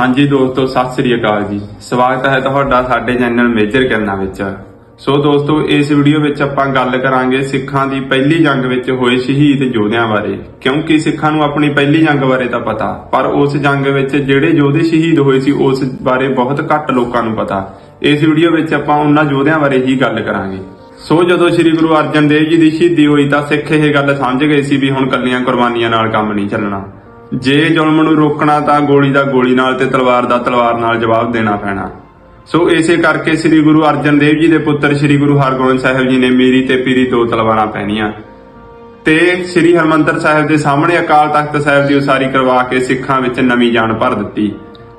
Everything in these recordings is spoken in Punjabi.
ਹਾਂਜੀ ਦੋਸਤੋ, ਸਤਿ ਸ੍ਰੀ ਅਕਾਲ ਜੀ। ਸਵਾਗਤ ਹੈ ਤੁਹਾਡਾ ਸਾਡੇ ਚੈਨਲ ਮੇਜਰ ਕਿਰਨਾਂ ਵਿੱਚ। ਸੋ ਦੋਸਤੋ, ਇਸ ਵੀਡੀਓ ਵਿੱਚ ਆਪਾਂ ਗੱਲ ਕਰਾਂਗੇ ਸਿੱਖਾਂ ਦੀ ਪਹਿਲੀ ਜੰਗ ਵਿੱਚ ਹੋਏ ਸ਼ਹੀਦ ਯੋਧਿਆਂ ਬਾਰੇ। ਕਿਉਂਕਿ ਸਿੱਖਾਂ ਨੂੰ ਆਪਣੀ ਪਹਿਲੀ ਜੰਗ ਬਾਰੇ ਤਾਂ ਪਤਾ, ਪਰ ਉਸ ਜੰਗ ਵਿੱਚ ਜਿਹੜੇ ਯੋਧੇ ਸ਼ਹੀਦ ਹੋਏ ਸੀ, ਉਸ ਬਾਰੇ ਬਹੁਤ ਘੱਟ ਲੋਕਾਂ ਨੂੰ ਪਤਾ। ਇਸ ਵੀਡੀਓ ਵਿੱਚ ਆਪਾਂ ਉਹਨਾਂ ਯੋਧਿਆਂ ਬਾਰੇ ਹੀ ਗੱਲ ਕਰਾਂਗੇ। ਸੋ ਜਦੋਂ ਸ੍ਰੀ ਗੁਰੂ ਅਰਜਨ ਦੇਵ ਜੀ ਦੀ ਸ਼ਹੀਦੀ ਹੋਈ ਤਾਂ ਸਿੱਖ ਇਹ ਗੱਲ ਸਮਝ ਗਏ ਸੀ ਵੀ ਹੁਣ ਕੱਲੀਆਂ ਕੁਰਬਾਨੀਆਂ ਨਾਲ ਕੰਮ ਨਹੀਂ ਚੱਲਣਾ। ਜੇ ਜ਼ੁਲਮ ਨੂੰ ਰੋਕਣਾ ਤਾਂ ਗੋਲੀ ਦਾ ਗੋਲੀ ਨਾਲ ਤੇ ਤਲਵਾਰ ਦਾ ਤਲਵਾਰ ਨਾਲ ਜਵਾਬ ਦੇਣਾ ਪੈਣਾ। ਸੋ ਇਸੇ ਕਰਕੇ ਸ੍ਰੀ ਗੁਰੂ ਅਰਜਨ ਦੇਵ ਜੀ ਦੇ ਪੁੱਤਰ ਸ੍ਰੀ ਗੁਰੂ ਹਰਗੋਬਿੰਦ ਸਾਹਿਬ ਜੀ ਨੇ ਮੀਰੀ ਤੇ ਪੀਰੀ ਦੋ ਤਲਵਾਰਾਂ ਪਹਿਨੀਆਂ। ਤੇ ਸ੍ਰੀ ਹਰਮੰਦਰ ਸਾਹਿਬ ਦੇ ਸਾਹਮਣੇ ਅਕਾਲ ਤਖਤ ਸਾਹਿਬ ਦੀ ਉਸਾਰੀ ਕਰਵਾ ਕੇ ਸਿੱਖਾਂ ਵਿੱਚ ਨਵੀਂ ਜਾਨ ਭਰ ਦਿੱਤੀ।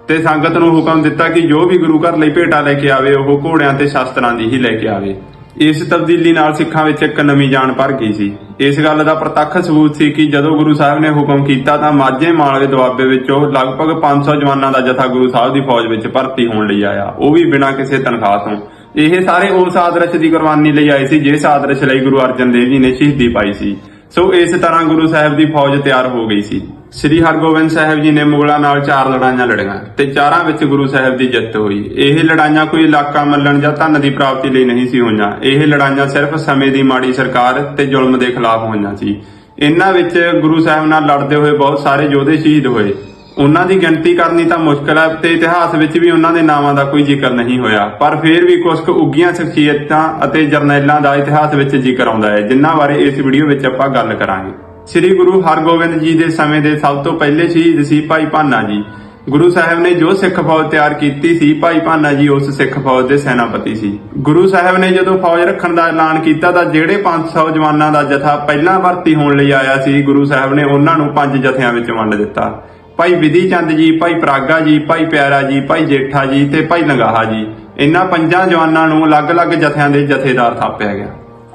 ਤੇ ਸੰਗਤ ਨੂੰ ਹੁਕਮ ਦਿੱਤਾ ਕਿ ਜੋ ਵੀ ਗੁਰੂ ਘਰ ਲਈ ਭੇਟਾ ਲੈ ਕੇ ਆਵੇ, ਉਹ ਘੋੜਿਆਂ ਤੇ ਸ਼ਾਸਤਰਾਂ ਦੀ ਹੀ ਲੈ ਕੇ ਆਵੇ। ਇਸ ਤਬਦੀਲੀ ਨਾਲ ਸਿੱਖਾਂ ਵਿੱਚ ਇੱਕ ਨਵੀਂ ਜਾਨ ਭਰ ਗਈ ਸੀ। ਇਸ ਗੱਲ ਦਾ ਪ੍ਰਤੱਖ ਸਬੂਤ ਸੀ ਕਿ ਜਦੋਂ ਗੁਰੂ ਸਾਹਿਬ ਨੇ ਹੁਕਮ ਕੀਤਾ ਤਾਂ ਮਾਝੇ ਮਾਲਵੇ ਦੁਆਬੇ ਵਿੱਚੋਂ ਲਗਭਗ 500 ਜਵਾਨਾਂ ਦਾ ਜਥਾ ਗੁਰੂ ਸਾਹਿਬ ਦੀ ਫੌਜ ਵਿੱਚ ਭਰਤੀ ਹੋਣ ਲਈ ਆਇਆ। ਉਹ ਵੀ ਬਿਨਾਂ ਕਿਸੇ ਤਨਖਾਹ ਤੋਂ। ਇਹ ਸਾਰੇ ਉਸ ਆਦਰਸ਼ ਦੀ ਕੁਰਬਾਨੀ ਲਈ ਆਏ ਸੀ ਜਿਸ ਆਦਰਸ਼ ਲਈ ਗੁਰੂ ਅਰਜਨ ਦੇਵ ਜੀ ਨੇ ਸ਼ਹੀਦੀ ਪਾਈ ਸੀ। ਸੋ ਇਸ ਤਰ੍ਹਾਂ ਗੁਰੂ ਸਾਹਿਬ ਦੀ ਫੌਜ ਤਿਆਰ ਹੋ ਗਈ ਸੀ। ਸ੍ਰੀ ਹਰਗੋਬਿੰਦ ਸਾਹਿਬ ਜੀ ਨੇ ਮੁਗਲਾਂ ਨਾਲ ਚਾਰ ਲੜਾਈਆਂ ਲੜੀਆਂ ਤੇ ਚਾਰਾਂ ਵਿੱਚ ਗੁਰੂ ਸਾਹਿਬ ਦੀ ਜਿੱਤ ਹੋਈ। ਇਹ ਲੜਾਈਆਂ ਕੋਈ ਇਲਾਕਾ ਮੱਲਣ ਜਾਂ ਧਨ ਦੀ ਪ੍ਰਾਪਤੀ ਲਈ ਨਹੀਂ ਸੀ ਹੋਈਆਂ। ਇਹ ਲੜਾਈਆਂ ਸਿਰਫ ਸਮੇਂ ਦੀ ਮਾੜੀ ਸਰਕਾਰ ਤੇ ਜ਼ੁਲਮ ਦੇ ਖਿਲਾਫ ਹੋਈਆਂ ਸੀ। ਇਹਨਾਂ ਵਿੱਚ ਗੁਰੂ ਸਾਹਿਬ ਨਾਲ ਲੜਦੇ ਹੋਏ ਬਹੁਤ ਸਾਰੇ ਯੋਧੇ ਸ਼ਹੀਦ ਹੋਏ। ਉਹਨਾਂ ਦੀ ਗਿਣਤੀ ਕਰਨੀ ਤਾਂ ਮੁਸ਼ਕਲ ਹੈ ਤੇ ਇਤਿਹਾਸ ਵਿੱਚ ਵੀ ਉਹਨਾਂ ਦੇ ਨਾਵਾਂ ਦਾ ਕੋਈ ਜ਼ਿਕਰ ਨਹੀਂ ਹੋਇਆ। ਪਰ ਫਿਰ ਵੀ ਕੁਝ ਕੁ ਉੱਗੀਆਂ ਸ਼ਖਸੀਅਤਾਂ ਅਤੇ ਜਰਨੈਲਾਂ ਦਾ ਇਤਿਹਾਸ ਵਿੱਚ ਜ਼ਿਕਰ ਆਉਂਦਾ ਹੈ। ਜਿਨ੍ਹਾਂ ਬਾਰੇ ਇਸ ਵੀਡੀਓ ਵਿੱਚ ਆਪਾਂ ਗੱਲ ਕਰਾਂਗੇ। ਸ੍ਰੀ ਗੁਰੂ ਹਰਗੋਬਿੰਦ ਜੀ ਦੇ ਸਮੇਂ ਦੇ ਸਭ ਤੋਂ ਪਹਿਲੇ ਸ਼ਹੀਦ ਸੀ ਭਾਈ ਭਾਨਾ ਜੀ। ਗੁਰੂ ਸਾਹਿਬ ਨੇ ਜੋ ਸਿੱਖ ਫੌਜ ਤਿਆਰ ਕੀਤੀ ਸੀ, ਭਾਈ ਭਾਨਾ ਜੀ ਉਸ ਸਿੱਖ ਫੌਜ ਦੇ ਸੈਨਾਪਤੀ ਸੀ। ਗੁਰੂ ਸਾਹਿਬ ਨੇ ਜਦੋਂ ਫੌਜ ਰੱਖਣ ਦਾ ਐਲਾਨ ਕੀਤਾ ਤਾਂ ਜਿਹੜੇ 500 ਜਵਾਨਾਂ ਦਾ ਜਥਾ ਪਹਿਲਾਂ ਭਰਤੀ ਹੋਣ ਲਈ ਆਇਆ ਸੀ, ਗੁਰੂ ਸਾਹਿਬ ਨੇ ਉਹਨਾਂ ਨੂੰ ਪੰਜ ਜਥਿਆਂ ਵਿੱਚ ਵੰਡ ਦਿੱਤਾ। ਭਾਈ ਵਿਧੀ ਚੰਦ ਜੀ, ਭਾਈ ਪ੍ਰਾਗਾ ਜੀ, ਭਾਈ ਪਿਆਰਾ ਜੀ, ਭਾਈ ਜੇਠਾ ਜੀ ਤੇ ਭਾਈ ਲੰਗਾਹਾ ਜੀ। ਇਹਨਾਂ ਪੰਜਾਂ ਜਵਾਨਾਂ ਨੂੰ ਅਲੱਗ-ਅਲੱਗ ਜਥਿਆਂ ਦੇ ਜਥੇਦਾਰ ਥਾਪਿਆ ਗਿਆ।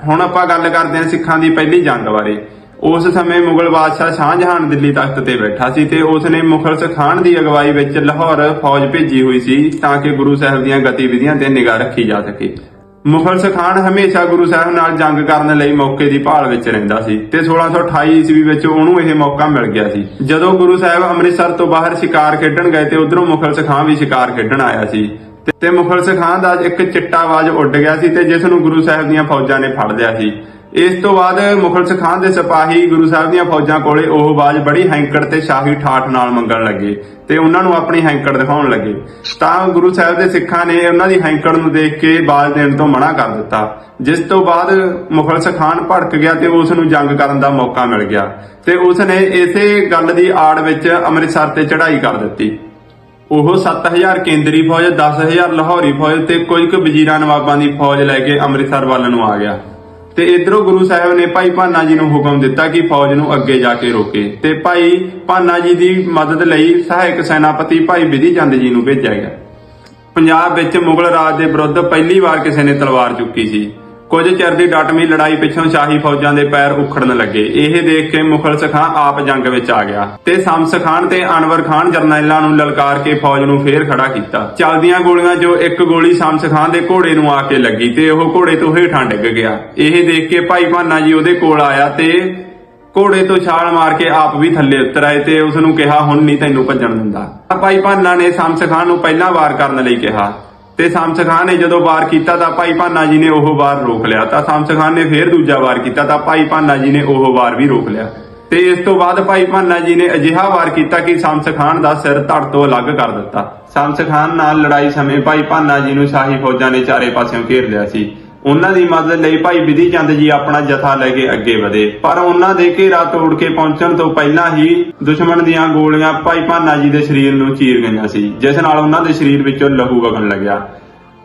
ਹੁਣ ਆਪਾਂ ਗੱਲ ਕਰਦੇ ਹਾਂ ਸਿੱਖਾਂ ਦੀ ਪਹਿਲੀ ਜੰਗ ਬਾਰੇ। ਉਸ ਸਮੇਂ ਮੁਗਲ ਬਾਦਸ਼ਾਹ ਸ਼ਾਹਜਹਾਨ ਦਿੱਲੀ ਤਖਤ ਤੇ ਬੈਠਾ ਸੀ ਤੇ ਉਸ ਨੇ ਮੁਖਲਸ ਖਾਨ ਦੀ ਅਗਵਾਈ ਵਿੱਚ ਲਾਹੌਰ ਫੌਜ ਭੇਜੀ ਹੋਈ ਸੀ ਤਾਂ ਕਿ ਗੁਰੂ ਸਾਹਿਬ ਦੀਆਂ ਗਤੀਵਿਧੀਆਂ ਤੇ ਨਿਗਾਹ ਰੱਖੀ ਜਾ ਸਕੇ। ਮੁਖਲ ਖਾਨ ਹਮੇਸ਼ਾ ਗੁਰੂ ਸਾਹਿਬ ਨਾਲ ਜੰਗ ਕਰਨ ਲਈ ਮੌਕੇ ਦੀ ਭਾਲ ਵਿੱਚ ਰਹਿੰਦਾ ਸੀ ਤੇ 1628 ਈਸਵੀ ਵਿੱਚ ਉਹਨੂੰ ਇਹ ਮੌਕਾ ਮਿਲ ਗਿਆ ਸੀ। ਜਦੋਂ ਗੁਰੂ ਸਾਹਿਬ ਅੰਮ੍ਰਿਤਸਰ ਤੋਂ ਬਾਹਰ ਸ਼ਿਕਾਰ ਖੇਡਣ ਗਏ ਤੇ ਉਧਰੋਂ ਮੁਖਲ ਖਾਨ ਵੀ ਸ਼ਿਕਾਰ ਖੇਡਣ ਆਇਆ ਸੀ। ਤੇ- ਮੁਖਲ ਮੁਖਲਸ ਦਾ ਇੱਕ ਚਿੱਟਾ ਆਵਾਜ਼ ਉੱਡ ਗਿਆ ਸੀ ਤੇ ਜਿਸ ਨੂੰ ਗੁਰੂ ਸਾਹਿਬ ਦੀਆਂ ਫੌਜਾਂ ਨੇ ਫੜ ਲਿਆ ਸੀ। ਇਸ ਤੋਂ ਬਾਅਦ ਮੁਖਲ ਖਾਨ ਦੇ ਸਿਪਾਹੀ ਗੁਰੂ ਸਾਹਿਬ ਦੀਆਂ ਫੌਜਾਂ ਕੋਲੇ ਉਹ ਆਵਾਜ਼ ਬੜੀ ਹੈਂਕੜ ਤੇ ਸ਼ਾਹੀ ਠਾਠ ਨਾਲ ਮੰਗਣ ਲੱਗੇ ਤੇ ਉਹਨਾਂ ਨੂੰ ਆਪਣੀ ਹੈਂਕੜ ਦਿਖਾਉਣ ਲੱਗੇ। ਤਾਂ ਗੁਰੂ ਸਾਹਿਬ ਦੇ ਸਿੱਖਾਂ ਨੇ ਉਹਨਾਂ ਦੀ ਹੈਂਕੜ ਨੂੰ ਦੇਖ ਕੇ ਆਵਾਜ਼ ਦੇਣ ਤੋਂ ਮਨਾ ਕਰ ਦਿੱਤਾ। ਜਿਸ ਤੋਂ ਬਾਅਦ ਮੁਖਲ ਸਖਾਨ ਭੜਕ ਗਿਆ ਤੇ ਉਸ ਨੂੰ ਜੰਗ ਕਰਨ ਦਾ ਮੌਕਾ ਮਿਲ ਗਿਆ ਤੇ ਉਸ ਨੇ ਇਸੇ ਗੱਲ ਦੀ ਆੜ ਵਿੱਚ ਅੰਮ੍ਰਿਤਸਰ ਤੇ ਚੜ੍ਹਾਈ ਕਰ ਦਿੱਤੀ। ਉਹ 7000 ਕੇਂਦਰੀ ਫੌਜ 10000 ਲਾਹੌਰੀ ਫੌਜ ਤੇ ਕੁਝ ਕੁ ਵਜ਼ੀਰਾਂ ਨਵਾਬਾਂ ਦੀ ਫੌਜ ਲੈ ਕੇ ਅੰਮ੍ਰਿਤਸਰ ਵੱਲ ਨੂੰ ਆ ਗਿਆ। ਤੇ ਇਧਰੋਂ ਗੁਰੂ ਸਾਹਿਬ ਨੇ ਭਾਈ ਭਾਨਾ ਜੀ ਨੂੰ ਹੁਕਮ ਦਿੱਤਾ ਕਿ ਫੌਜ ਨੂੰ ਅੱਗੇ ਜਾ ਕੇ ਰੋਕੇ। ਤੇ ਭਾਈ ਭਾਨਾ ਜੀ ਦੀ ਮਦਦ ਲਈ ਸਹਾਇਕ ਸੈਨਾਪਤੀ ਭਾਈ ਵਿਧੀ ਚੰਦ ਜੀ ਨੂੰ ਭੇਜਿਆ ਗਿਆ। ਪੰਜਾਬ ਵਿੱਚ ਮੁਗਲ ਰਾਜ ਦੇ ਵਿਰੁੱਧ ਪਹਿਲੀ ਵਾਰ ਕਿਸੇ ਨੇ ਤਲਵਾਰ ਚੁੱਕੀ ਸੀ। ਕੁਝ ਚਿਰ ਦੀ ਡਟਵੀਂ ਲੜਾਈ ਪਿੱਛੋਂ ਸ਼ਾਹੀ ਫੌਜਾਂ ਦੇ ਪੈਰ ਉਖੜਨ ਲੱਗੇ। ਇਹ ਦੇਖ ਕੇ ਮੁਖਲਸ ਖਾਨ ਆਪ ਜੰਗ ਵਿੱਚ ਆ ਗਿਆ। ਤੇ ਸ਼ਮਸ ਖਾਨ ਤੇ ਅਨਵਰ ਖਾਨ ਜਰਨੈਲਾਂ ਨੂੰ ਲਲਕਾਰ ਕੇ ਫੌਜ ਨੂੰ ਫੇਰ ਖੜਾ ਕੀਤਾ। ਚੱਲਦੀਆਂ ਗੋਲੀਆਂ ਜੋ ਇੱਕ ਗੋਲੀ ਸ਼ਮਸ ਖਾਨ ਦੇ ਘੋੜੇ ਨੂੰ ਆ ਕੇ ਲੱਗੀ ਤੇ ਉਹ ਘੋੜੇ ਤੋਂ ਹੇਠਾਂ ਡਿੱਗ ਗਿਆ। ਇਹ ਦੇਖ ਕੇ ਭਾਈ ਭਾਨਾ ਜੀ ਉਹਦੇ ਕੋਲ ਆਇਆ ਤੇ ਘੋੜੇ ਤੋਂ ਛਾਲ ਮਾਰ ਕੇ ਆਪ ਵੀ ਥੱਲੇ ਉਤਰ ਆਏ ਤੇ ਉਸ ਨੂੰ ਕਿਹਾ, ਹੁਣ ਨਹੀਂ ਤੈਨੂੰ ਭੱਜਣ ਦਿੰਦਾ। ਭਾਈ ਭਾਨਾ ਨੇ ਸ਼ਮਸ ਖਾਨ ਨੂੰ ਪਹਿਲਾਂ ਵਾਰ ਕਰਨ ਲਈ ਕਿਹਾ। ਤੇ ਸ਼ਮਸ ਖਾਨ ਨੇ ਜਦੋਂ ਵਾਰ ਕੀਤਾ ਤਾਂ ਭਾਈ ਭਾਨਾ ਜੀ ਨੇ ਉਹ ਵਾਰ ਰੋਕ ਲਿਆ। ਤਾਂ ਸ਼ਮਸ ਖਾਨ ਨੇ ਫੇਰ ਦੂਜਾ ਵਾਰ ਕੀਤਾ ਤਾਂ ਭਾਈ ਭਾਨਾ ਜੀ ਨੇ ਉਹ ਵਾਰ ਵੀ ਰੋਕ ਲਿਆ। ਤੇ ਇਸ ਤੋਂ ਬਾਅਦ ਭਾਈ ਭਾਨਾ ਜੀ ਨੇ ਅਜਿਹਾ ਵਾਰ ਕੀਤਾ ਕਿ ਸ਼ਮਸ ਖਾਨ ਦਾ ਸਿਰ ਧੜ ਤੋਂ ਅਲੱਗ ਕਰ ਦਿੱਤਾ। ਸ਼ਮਸ ਖਾਨ ਨਾਲ ਲੜਾਈ ਸਮੇਂ ਭਾਈ ਭਾਨਾ ਜੀ ਨੂੰ ਸ਼ਾਹੀ ਫੌਜਾਂ ਨੇ ਚਾਰੇ ਪਾਸਿਓਂ ਘੇਰ ਲਿਆ ਸੀ। ਉਹਨਾਂ ਦੀ ਮਦਦ ਲਈ ਭਾਈ ਵਿਧੀ ਚੰਦ ਜੀ ਆਪਣਾ ਜਥਾ ਲੈ ਕੇ ਅੱਗੇ ਵਧੇ। ਪਰ ਉਹਨਾਂ ਦੇ ਘੇਰਾ ਤੋੜ ਕੇ ਪਹੁੰਚਣ ਤੋਂ ਪਹਿਲਾਂ ਹੀ ਦੁਸ਼ਮਣ ਦੀਆਂ ਗੋਲੀਆਂ ਭਾਈ ਭਾਨਾ ਜੀ ਦੇ ਸਰੀਰ ਨੂੰ ਚੀਰ ਗਈਆਂ ਸੀ, ਜਿਸ ਨਾਲ ਉਹਨਾਂ ਦੇ ਸਰੀਰ ਵਿੱਚੋਂ ਲਹੂ ਵਗਣ ਲੱਗਿਆ।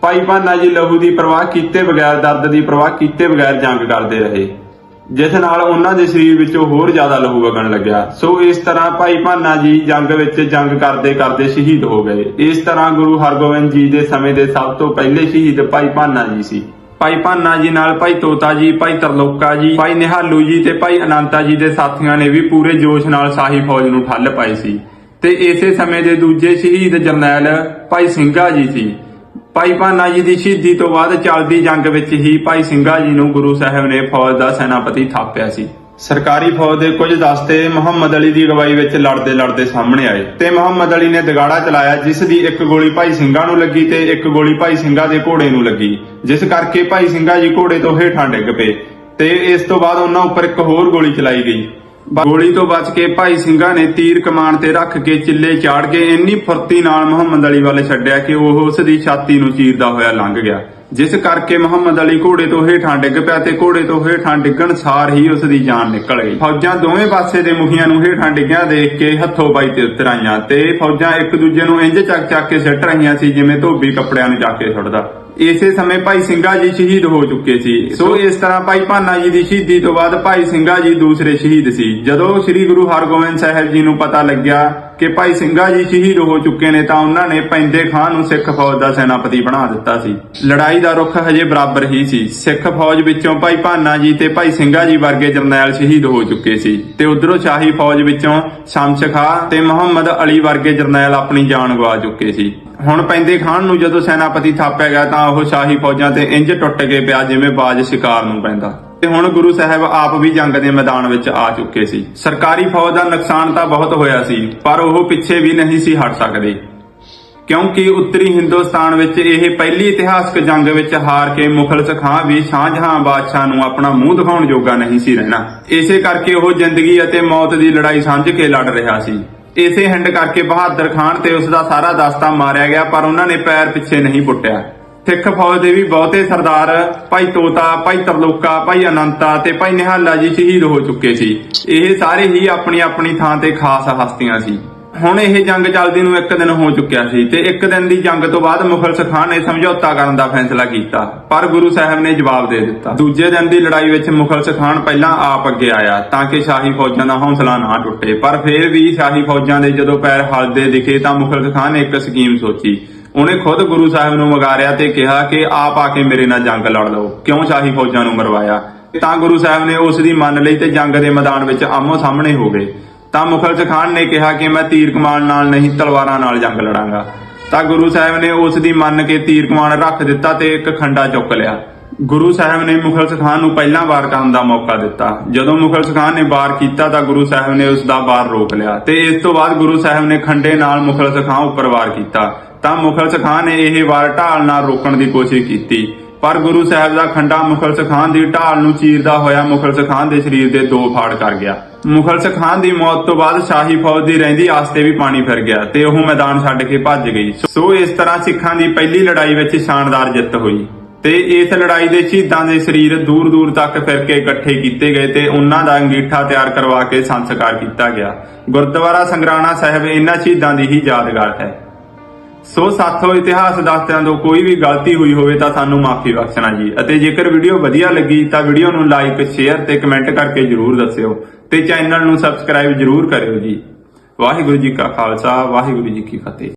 ਭਾਈ ਭਾਨਾ ਜੀ ਲਹੂ ਦੀ ਪ੍ਰਵਾਹ ਕੀਤੇ ਬਗੈਰ, ਦਰਦ ਦੀ ਪ੍ਰਵਾਹ ਕੀਤੇ ਬਗੈਰ ਜੰਗ ਕਰਦੇ ਰਹੇ, ਜਿਸ ਨਾਲ ਉਹਨਾਂ ਦੇ ਸਰੀਰ ਵਿੱਚੋਂ ਹੋਰ ਜ਼ਿਆਦਾ ਲਹੂ ਵਗਣ ਲੱਗਿਆ। ਸੋ ਇਸ ਤਰ੍ਹਾਂ ਭਾਈ ਭਾਨਾ ਜੀ ਜੰਗ ਵਿੱਚ ਜੰਗ ਕਰਦੇ ਕਰਦੇ ਸ਼ਹੀਦ ਹੋ ਗਏ। ਇਸ ਤਰ੍ਹਾਂ ਗੁਰੂ ਹਰਗੋਬਿੰਦ ਜੀ ਦੇ ਸਮੇਂ ਦੇ ਸਭ ਤੋਂ ਪਹਿਲੇ ਸ਼ਹੀਦ ਭਾਈ ਭਾਨਾ ਜੀ ਸੀ। ਭਾਈ ਭਾਨਾ ਜੀ ਨਾਲ, ਭਾਈ ਤੋਤਾ ਜੀ, ਭਾਈ ਤਰਲੋਕਾ ਜੀ, ਭਾਈ ਨਿਹਾਲੂ ਜੀ ਤੇ ਭਾਈ ਅਨੰਤਾ ਜੀ ਦੇ ਸਾਥੀਆਂ ਨੇ ਵੀ ਪੂਰੇ ਜੋਸ਼ ਨਾਲ ਸ਼ਾਹੀ ਫੌਜ ਨੂੰ ਠੱਲ ਪਾਈ ਸੀ। ਤੇ ਇਸੇ ਸਮੇਂ ਦੇ ਦੂਜੇ ਸ਼ਹੀਦ ਜਰਨੈਲ ਭਾਈ ਸਿੰਘਾ ਜੀ ਸੀ। ਭਾਈ ਭਾਨਾ ਜੀ ਦੀ ਸ਼ਹੀਦੀ ਤੋਂ ਬਾਅਦ ਚੱਲਦੀ ਜੰਗ ਵਿੱਚ ਹੀ ਭਾਈ ਸਿੰਘਾ ਜੀ ਨੂੰ ਗੁਰੂ ਸਾਹਿਬ ਨੇ ਫੌਜ ਦਾ ਸੈਨਾਪਤੀ ਥਾਪਿਆ ਸੀ। ਸਰਕਾਰੀ ਫੌਜ ਦੇ ਕੁਝ ਦਸਤੇ ਮੁਹੰਮਦ ਅਲੀ ਦੀ ਅਗਵਾਈ ਵਿੱਚ ਲੜਦੇ ਲੜਦੇ ਸਾਹਮਣੇ ਆਏ ਤੇ ਮੁਹੰਮਦ ਅਲੀ ਨੇ ਦਗਾੜਾ ਚਲਾਇਆ, ਜਿਸ ਦੀ ਇੱਕ ਗੋਲੀ ਭਾਈ ਸਿੰਘਾਂ ਨੂੰ ਲੱਗੀ ਤੇ ਇੱਕ ਗੋਲੀ ਭਾਈ ਸਿੰਘਾਂ ਦੇ ਘੋੜੇ ਨੂੰ ਲੱਗੀ, ਜਿਸ ਕਰਕੇ ਭਾਈ ਸਿੰਘਾਂ ਜੀ ਘੋੜੇ ਤੋਂ ਹੇਠਾਂ ਡਿੱਗ ਪਏ ਤੇ ਇਸ ਤੋਂ ਬਾਅਦ ਉਹਨਾਂ ਉੱਪਰ ਇੱਕ ਹੋਰ ਗੋਲੀ ਚਲਾਈ ਗਈ। ਗੋਲੀ ਤੋਂ ਬਚ ਕੇ ਭਾਈ ਸਿੰਘਾਂ ਨੇ ਤੀਰ ਕਮਾਨ ਤੇ ਰੱਖ ਕੇ ਚਿੱਲੇ ਚਾੜ ਕੇ ਇੰਨੀ ਫੁਰਤੀ ਨਾਲ ਮੁਹੰਮਦ ਅਲੀ ਵੱਲ ਛੱਡਿਆ ਕਿ ਉਹ ਉਸ ਦੀ ਛਾਤੀ ਨੂੰ ਚੀਰਦਾ ਹੋਇਆ ਲੰਘ ਗਿਆ। ਜਿਸ ਕਰਕੇ ਮੁਹੰਮਦ ਅਲੀ ਘੋੜੇ ਤੋਂ ਹੇਠਾਂ ਡਿੱਗ ਪਿਆ ਤੇ ਘੋੜੇ ਤੋਂ ਹੇਠਾਂ ਡਿੱਗਣ ਸਾਰ ਹੀ ਉਸ ਦੀ ਜਾਨ ਨਿਕਲ ਗਈ। ਫੌਜਾਂ ਦੋਵੇਂ ਪਾਸੇ ਦੇ ਮੁਖੀਆਂ ਨੂੰ ਹੇਠਾਂ ਡਿੱਗਿਆ ਦੇਖ ਕੇ ਹੱਥੋਂ ਬਾਈ ਤੇ ਉਤਰ ਆਈਆਂ ਤੇ ਫੌਜਾਂ ਇੱਕ ਦੂਜੇ ਨੂੰ ਇੰਜ ਚੱਕ ਚੱਕ ਕੇ ਸਿੱਟ ਰਹੀਆਂ ਸੀ ਜਿਵੇਂ ਧੋਬੀ ਕੱਪੜਿਆਂ ਨੂੰ ਜਾ ਕੇ ਸੁੱਟਦਾ। ਇਸੇ ਸਮੇਂ ਭਾਈ ਸਿੰਘਾ ਜੀ ਸ਼ਹੀਦ ਹੋ ਚੁੱਕੇ ਸੀ। ਸੋ ਇਸ ਤਰ੍ਹਾਂ ਭਾਈ ਭਾਨਾ ਜੀ ਦੀ ਸ਼ਹੀਦੀ ਤੋਂ ਬਾਅਦ ਭਾਈ ਸਿੰਘਾ ਜੀ ਦੂਸਰੇ ਸ਼ਹੀਦ ਸੀ। ਜਦੋਂ ਸ੍ਰੀ ਗੁਰੂ ਹਰਗੋਬਿੰਦ ਸਾਹਿਬ ਜੀ ਨੂੰ ਪਤਾ ਲੱਗਿਆ ਕਿ ਭਾਈ ਸਿੰਘਾ ਜੀ ਸ਼ਹੀਦ ਹੋ ਚੁੱਕੇ ਨੇ ਤਾਂ ਉਹਨਾਂ ਨੇ ਪੈਂਦੇ ਖਾਨ ਨੂੰ ਸਿੱਖ ਫੌਜ ਦਾ ਸੈਨਾਪਤੀ ਬਣਾ ਦਿੱਤਾ ਸੀ। ਲੜਾਈ ਦਾ ਰੁਖ ਹਜੇ ਬਰਾਬਰ ਹੀ ਸੀ। ਸਿੱਖ ਫੌਜ ਵਿੱਚੋਂ ਭਾਈ ਭਾਨਾ ਜੀ ਤੇ ਭਾਈ ਸਿੰਘਾ ਜੀ ਵਰਗੇ ਜਰਨੈਲ ਸ਼ਹੀਦ ਹੋ ਚੁੱਕੇ ਸੀ ਤੇ ਉਧਰੋਂ ਸ਼ਾਹੀ ਫੌਜ ਵਿੱਚੋਂ ਸ਼ਮਸ਼ ਤੇ ਮੁਹੰਮਦ ਅਲੀ ਵਰਗੇ ਜਰਨੈਲ ਆਪਣੀ ਜਾਨ ਗਵਾ ਚੁੱਕੇ ਸੀ। ਹੁਣ ਪੈਂਦੇ ਖਾਨ ਨੂੰ ਜਦੋਂ ਸੈਨਾਪਤੀ ਥਾਪਿਆ ਗਿਆ ਤਾਂ ਉਹ ਸ਼ਾਹੀ ਫੌਜਾਂ ਤੇ ਇੰਜ ਟੁੱਟ ਕੇ ਪਿਆ ਜਿਵੇਂ ਬਾਜ ਸ਼ਿਕਾਰ ਨੂੰ ਪੈਂਦਾ। ਤੇ ਹੁਣ ਗੁਰੂ ਸਾਹਿਬ ਆਪ ਵੀ ਜੰਗ ਦੇ ਮੈਦਾਨ ਵਿੱਚ ਆ ਚੁੱਕੇ ਸੀ। ਸਰਕਾਰੀ ਫੌਜ ਦਾ ਨੁਕਸਾਨ ਤਾਂ ਬਹੁਤ ਹੋਇਆ ਸੀ, ਪਰ ਉਹ ਪਿੱਛੇ ਵੀ ਨਹੀਂ ਸੀ ਹਟ ਸਕਦੇ। ਕਿਉਂਕਿ ਉੱਤਰੀ ਹਿੰਦੁਸਤਾਨ ਵਿੱਚ ਇਹ ਪਹਿਲੀ ਇਤਿਹਾਸਕ ਜੰਗ ਵਿੱਚ ਹਾਰ ਕੇ ਮੁਖਲਸ ਸਖਾਂ ਵੀ ਸ਼ਾਹਜਹਾਂ ਬਾਦਸ਼ਾਹ ਨੂੰ ਆਪਣਾ ਮੂੰਹ ਦਿਖਾਉਣ ਜੋਗਾ ਨਹੀਂ ਸੀ ਰਹਿਣਾ। ਇਸੇ ਕਰਕੇ ਉਹ ਜ਼ਿੰਦਗੀ ਅਤੇ ਮੌਤ ਦੀ ਲੜਾਈ ਸਾਂਝ ਕੇ ਲੜ ਰਿਹਾ ਸੀ। ਇਸੇ ਹਿੰਡ ਕਰਕੇ ਬਹਾਦਰ ਖਾਨ ਤੇ ਉਸ ਦਾ ਸਾਰਾ ਦਸਤਾ ਮਾਰਿਆ ਗਿਆ, ਪਰ ਉਹਨਾਂ ਨੇ ਪੈਰ ਪਿੱਛੇ ਨਹੀਂ ਪੁੱਟਿਆ। ਸਿੱਖ ਫੌਜ ਦੇ ਵੀ ਬਹੁਤੇ ਸਰਦਾਰ, ਭਾਈ ਤੋਤਾ, ਭਾਈ ਤਰਲੋਕਾ, ਭਾਈ ਅਨੰਤਾ ਤੇ ਭਾਈ ਨਿਹਾਲਾ ਜੀ ਸ਼ਹੀਦ ਹੋ ਚੁੱਕੇ ਸੀ। ਇਹ ਸਾਰੇ ਹੀ ਆਪਣੀ ਆਪਣੀ ਥਾਂ ਤੇ ਖਾਸ ਹਸਤੀਆਂ ਸੀ। ਹੁਣ ਇਹ ਜੰਗ ਚੱਲਦੀ ਨੂੰ ਇੱਕ ਦਿਨ ਹੋ ਚੁੱਕਿਆ ਸੀ ਤੇ ਇੱਕ ਦਿਨ ਦੀ ਜੰਗ ਤੋਂ ਬਾਅਦ ਮੁਖਲਸ ਖਾਨ ਨੇ ਸਮਝੌਤਾ ਕਰਨ ਦਾ ਫੈਸਲਾ ਕੀਤਾ, ਪਰ ਗੁਰੂ ਸਾਹਿਬ ਨੇ ਜਵਾਬ ਦੇ ਦਿੱਤਾ। ਦੂਜੇ ਦਿਨ ਦੀ ਲੜਾਈ ਵਿੱਚ ਮੁਗਲ ਖਾਨ ਪਹਿਲਾਂ ਆਪ ਅੱਗੇ ਆਇਆ ਤਾਂ ਕਿ ਸ਼ਾਹੀ ਫੌਜਾਂ ਦਾ ਹੌਸਲਾ ਨਾ ਟੁੱਟੇ, ਪਰ ਫਿਰ ਵੀ ਸ਼ਾਹੀ ਫੌਜਾਂ ਦੇ ਜਦੋਂ ਪੈਰ ਹਲਦੇ ਦਿਖੇ ਤਾਂ ਮੁਖਲਸ ਖਾਨ ਨੇ ਇੱਕ ਸਕੀਮ ਸੋਚੀ ਉਹਨੇ ਖੁਦ ਗੁਰੂ ਸਾਹਿਬ ਨੂੰ ਵਗਾਰਿਆ ਤੇ ਕਿਹਾ ਕਿ ਆਪ ਆ ਕੇ ਮੇਰੇ ਨਾਲ ਜੰਗ ਲੜ ਲਓ। ਕਿਉਂ ਸ਼ਾਹੀ ਫੌਜਾਂ ਨੂੰ ਮਰਵਾਇਆ? ਤਾਂ ਗੁਰੂ ਸਾਹਿਬ ਨੇ ਉਸ ਦੀ ਮੰਨ ਲਈ ਤੇ ਜੰਗ ਦੇ ਮੈਦਾਨ ਵਿੱਚ ਆਮੋ ਸਾਹਮਣੇ ਹੋ ਗਏ। ਤਾਂ ਮੁਖਲਸ ਖਾਨ ਨੇ ਕਿਹਾ ਕਿ ਮੈਂ ਤੀਰ ਕਮਾਨ ਨਾਲ ਨਹੀਂ, ਤਲਵਾਰਾਂ ਨਾਲ ਜੰਗ ਲੜਾਂਗਾ। ਤਾਂ ਗੁਰੂ ਸਾਹਿਬ ਨੇ ਉਸ ਦੀ ਮੰਨ ਕੇ ਤੀਰ ਕਮਾਨ ਰੱਖ ਦਿੱਤਾ ਤੇ ਇੱਕ ਖੰਡਾ ਚੁੱਕ ਲਿਆ। ਗੁਰੂ ਸਾਹਿਬ ਨੇ ਮੁਖਲਸ ਖਾਨ ਨੂੰ ਪਹਿਲਾਂ ਵਾਰ ਕਰਨ ਦਾ ਮੌਕਾ ਦਿੱਤਾ। ਜਦੋਂ ਮੁਖਲਸ ਖਾਨ ਨੇ ਵਾਰ ਕੀਤਾ ਤਾਂ ਗੁਰੂ ਸਾਹਿਬ ਨੇ ਉਸ ਦਾ ਵਾਰ ਰੋਕ ਲਿਆ। ਤੇ ਇਸ ਤੋਂ ਬਾਅਦ ਗੁਰੂ ਸਾਹਿਬ ਨੇ ਖੰਡੇ ਨਾਲ ਮੁਖਲਸ ਖਾਨ ਉੱਪਰ ਵਾਰ ਕੀਤਾ। ਤਾਂ ਮੁਖਲਸ ਖਾਨ ਨੇ ਇਹ ਵਾਰ ਢਾਲ ਨਾਲ ਰੋਕਣ ਦੀ ਕੋਸ਼ਿਸ਼ ਕੀਤੀ। ਪਰ ਗੁਰੂ ਸਾਹਿਬ ਦਾ ਖੰਡਾ ਮੁਖਲਸ ਖਾਨ ਦੀ ਢਾਲ ਨੂੰ ਚੀਰਦਾ ਹੋਇਆ ਮੁਖਲਸ ਖਾਨ ਦੇ ਸਰੀਰ ਦੇ ਦੋ ਫਾੜ ਕਰ ਗਿਆ। ਮੁਖਲਸ ਖਾਨ ਦੀ ਮੌਤ ਤੋਂ ਬਾਅਦ ਸ਼ਾਹੀ ਫੌਜ ਦੀ ਰਹਿੰਦੀ ਆਸਤੇ ਵੀ ਪਾਣੀ ਫਿਰ ਗਿਆ ਤੇ ਉਹ ਮੈਦਾਨ ਛੱਡ ਕੇ ਭੱਜ ਗਈ। ਸੋ ਇਸ ਤਰ੍ਹਾਂ ਸਿੱਖਾਂ ਦੀ ਪਹਿਲੀ ਲੜਾਈ ਵਿੱਚ ਸ਼ਾਨਦਾਰ ਜਿੱਤ ਹੋਈ। ਤੇ ਇਸ ਲੜਾਈ ਦੇ ਸ਼ਹੀਦਾਂ ਦੇ ਸਰੀਰ ਦੂਰ ਦੂਰ ਤੱਕ ਫਿਰ ਕੇ ਇਕੱਠੇ ਕੀਤੇ ਗਏ ਤੇ ਉਹਨਾਂ ਦਾ ਅੰਗੀਠਾ ਤਿਆਰ ਕਰਵਾ ਕੇ ਸੰਸਕਾਰ ਕੀਤਾ ਗਿਆ। ਗੁਰਦੁਆਰਾ ਸੰਗਰਾਣਾ ਸਾਹਿਬ ਇਹਨਾਂ ਸ਼ਹੀਦਾਂ ਦੀ ਹੀ ਯਾਦਗਾਰ ਹੈ। ਸੋ ਸਾਥੋ ਇਤਿਹਾਸ ਦੱਸਦਿਆਂ ਤੋਂ ਕੋਈ ਵੀ ਗਲਤੀ ਹੋਈ ਹੋਵੇ ਤਾਂ ਸਾਨੂੰ ਮਾਫੀ ਬਖਸ਼ਣਾ ਜੀ। ਅਤੇ ਜੇਕਰ ਵੀਡੀਓ ਵਧੀਆ ਲੱਗੀ ਤਾਂ ਵੀਡੀਓ ਨੂੰ ਲਾਈਕ, ਸ਼ੇਅਰ ਤੇ ਕਮੈਂਟ ਕਰਕੇ ਜਰੂਰ ਦੱਸਿਓ ਤੇ ਚੈਨਲ ਨੂੰ ਸਬਸਕ੍ਰਾਈਬ ਜਰੂਰ ਕਰਿਓ ਜੀ। ਵਾਹਿਗੁਰੂ ਜੀ ਕਾ ਖਾਲਸਾ, ਵਾਹਿਗੁਰੂ ਜੀ ਕੀ ਫਤਿਹ।